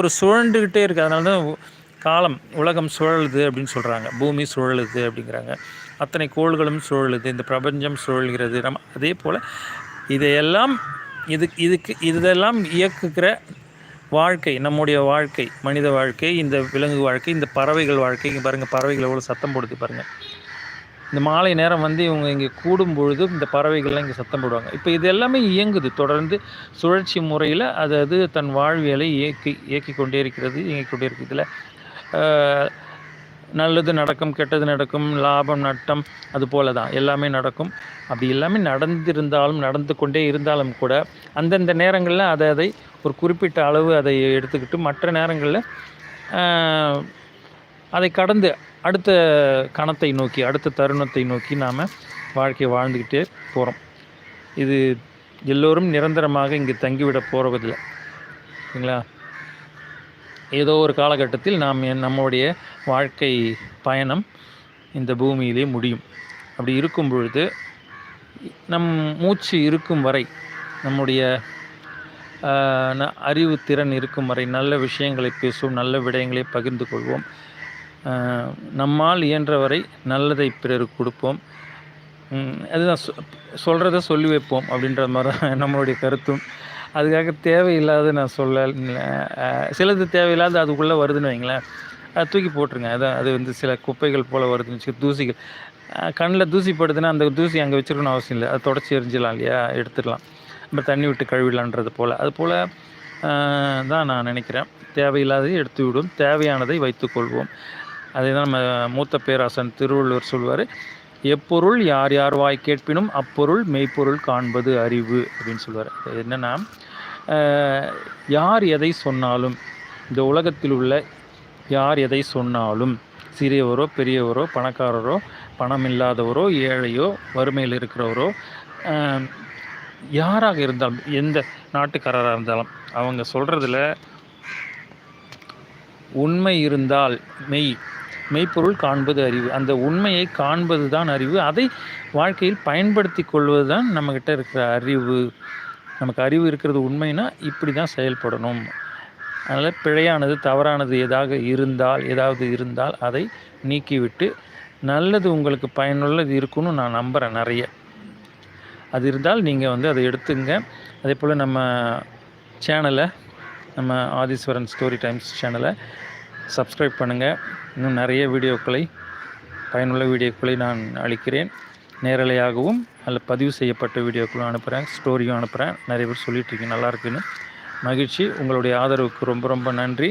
ஒரு சுழண்டுக்கிட்டே இருக்குது அதனால தான் காலம் உலகம் சுழலுது அப்படின்னு சொல்கிறாங்க பூமி சுழலுது அப்படிங்கிறாங்க. அத்தனை கோள்களும் சுழலுது. இந்த பிரபஞ்சம் சுழல்கிறது. நம்ம அதே போல் இதையெல்லாம் இது இதுக்கு இதெல்லாம் இயக்குகிற வாழ்க்கை நம்முடைய வாழ்க்கை மனித வாழ்க்கை இந்த விலங்கு வாழ்க்கை இந்த பறவைகள் வாழ்க்கை. இங்கே பாருங்கள் பறவைகள் எவ்வளோ சத்தம் போடுது பாருங்கள் இந்த மாலை நேரம் வந்து இவங்க இங்கே கூடும் பொழுது இந்த பறவைகள்லாம் இங்கே சத்தம் போடுவாங்க. இப்போ இது எல்லாமே இயங்குது. தொடர்ந்து சுழற்சி முறையில் அது அது தன் வாழ்வியலை இயக்கி இயக்கி கொண்டே இருக்கிறது இயங்கி கொண்டே இருக்குது. இதில் நல்லது நடக்கும் கெட்டது நடக்கும் லாபம் நட்டம் அது போல தான். எல்லாமே நடக்கும். அப்படி எல்லாமே நடந்திருந்தாலும் நடந்து கொண்டே இருந்தாலும் கூட அந்தந்த நேரங்களில் அதை அதை ஒரு குறிப்பிட்ட அளவு அதை எடுத்துக்கிட்டு மற்ற நேரங்களில் அதை கடந்து அடுத்த கணத்தை நோக்கி அடுத்த தருணத்தை நோக்கி நாம் வாழ்க்கையை வாழ்ந்துக்கிட்டே போகிறோம் இது எல்லோரும் நிரந்தரமாக இங்கே தங்கிவிட போகிறதில்லை சரிங்களா ஏதோ ஒரு காலகட்டத்தில் நாம் நம்முடைய வாழ்க்கை பயணம் இந்த பூமியிலே முடியும். அப்படி இருக்கும் பொழுது நம் மூச்சு இருக்கும் வரை நம்முடைய ந- அறிவு திறன் இருக்கும் வரை நல்ல விஷயங்களை பேசுவோம் நல்ல விடயங்களை பகிர்ந்து கொள்வோம். நம்மால் இயன்றவரை நல்லதை பிறருக்கு கொடுப்போம். அதுதான் சொ சொல்கிறத சொல்லி வைப்போம் அப்படின்ற மாதிரி தான் நம்மளுடைய கருத்தும். அதுக்காக தேவையில்லாத நான் சொல்ல சிலது தேவையில்லாத அதுக்குள்ளே வருதுன்னு வைங்களேன். அது தூக்கி போட்டுருங்க. அதான் அது வந்து சில குப்பைகள் போல் வருதுன்னு வச்சு தூசிகள். கண்ணில் தூசி படுதுன்னா அந்த தூசி அங்கே வச்சுருக்கணும் அவசியம் இல்லை. அதை தொடச்சி எரிஞ்சிடலாம் இல்லையா? எடுத்துடலாம். நம்ம தண்ணி விட்டு கழுவிடலான்றது போல். அது போல் தான் நான் நினைக்கிறேன். தேவையில்லாததை எடுத்து விடும் தேவையானதை வைத்துக்கொள்வோம். அதே தான் நம்ம மூத்த பேராசன் திருவள்ளுவர் சொல்வார் எப்பொருள் யார் யார் வாய் கேட்பினும் அப்பொருள் மெய்ப்பொருள் காண்பது அறிவு அப்படின்னு சொல்வார். அது என்னென்னா யார் எதை சொன்னாலும் இந்த உலகத்தில் உள்ள யார் எதை சொன்னாலும் சிறியவரோ பெரியவரோ பணக்காரரோ பணம் இல்லாதவரோ ஏழையோ வறுமையில் இருக்கிறவரோ யாராக இருந்தாலும் எந்த நாட்டுக்காரராக இருந்தாலும் அவங்க சொல்கிறதுல உண்மை இருந்தால் மெய் மெய்ப்பொருள் காண்பது அறிவு. அந்த உண்மையை காண்பது தான் அறிவு. அதை வாழ்க்கையில் பயன்படுத்தி கொள்வது தான் நம்மக்கிட்ட இருக்கிற அறிவு. நமக்கு அறிவு இருக்கிறது உண்மைனா இப்படி தான் செயல்படணும். அதனால் பிழையானது தவறானது ஏதாக இருந்தால் ஏதாவது இருந்தால் அதை நீக்கிவிட்டு நல்லது உங்களுக்கு பயனுள்ளது இருக்குன்னு நான் நம்புகிறேன் நிறைய. அது இருந்தால் நீங்கள் வந்து அதை எடுத்துங்க. அதே போல் நம்ம சேனலை நம்ம ஆதீஸ்வரன் ஸ்டோரி டைம்ஸ் சேனலை சப்ஸ்கிரைப் பண்ணுங்கள் இன்னும் நிறைய வீடியோக்களை பயனுள்ள வீடியோக்களை நான் அளிக்கிறேன். நேரலையாகவும் அல்ல பதிவு செய்யப்பட்ட வீடியோக்களும் அனுப்புகிறேன் ஸ்டோரியும் அனுப்புகிறேன் நிறைய பேர் சொல்லிட்டு இருக்கீங்க நல்லா இருக்குன்னு. மகிழ்ச்சி. உங்களுடைய ஆதரவுக்கு ரொம்ப ரொம்ப நன்றி.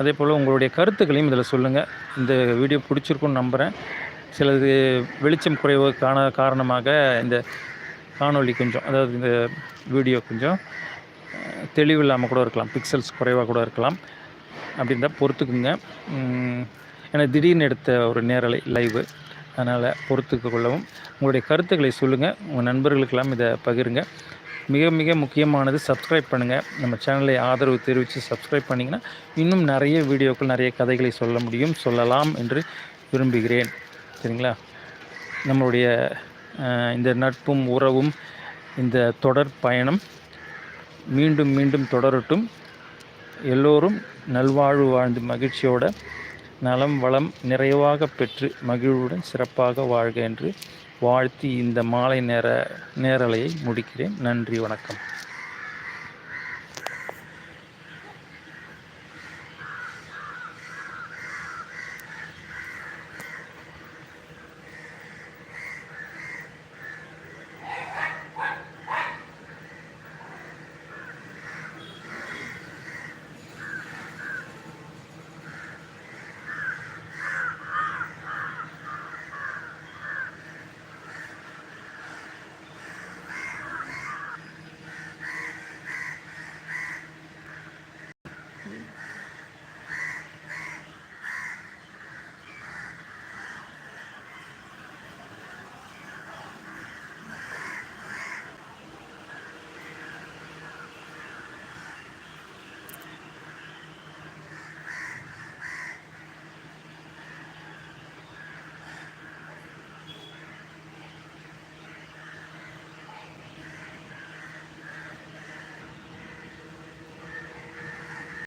அதே போல் உங்களுடைய கருத்துக்களையும் இதில் சொல்லுங்கள் இந்த வீடியோ பிடிச்சிருக்குன்னு நம்புகிறேன் சிலது வெளிச்சம் குறைவு காண காரணமாக இந்த காணொளி கொஞ்சம் அதாவது இந்த வீடியோ கொஞ்சம் தெளிவு தெளிவில்லாமல் கூட இருக்கலாம். பிக்சல்ஸ் குறைவாக கூட இருக்கலாம். அப்படி இருந்தால் பொறுத்துக்குங்க ஏன்னா திடீர்னு எடுத்த ஒரு நேரலை லைவு அதனால் பொறுத்துக்க கொள்ளவும் உங்களுடைய கருத்துக்களை சொல்லுங்கள் உங்கள் நண்பர்களுக்கெல்லாம் இதை பகிருங்க. மிக மிக முக்கியமானது சப்ஸ்கிரைப் பண்ணுங்கள் நம்ம சேனலை ஆதரவு தெரிவித்து சப்ஸ்கிரைப் பண்ணிங்கன்னா இன்னும் நிறைய வீடியோக்கள் நிறைய கதைகளை சொல்ல முடியும் சொல்லலாம் என்று விரும்புகிறேன். சரிங்களா? நம்மளுடைய இந்த நட்பும் உறவும் இந்த தொடர் பயணம் மீண்டும் மீண்டும் தொடரட்டும். எல்லோரும் நல்வாழ்வு வாழ்ந்து மகிழ்ச்சியோட நலம் வளம் நிறைவாக பெற்று மகிழ்வுடன் சிறப்பாக வாழ்க என்று வாழ்த்தி இந்த மாலை நேர நேரலையை முடிக்கிறேன். நன்றி வணக்கம்.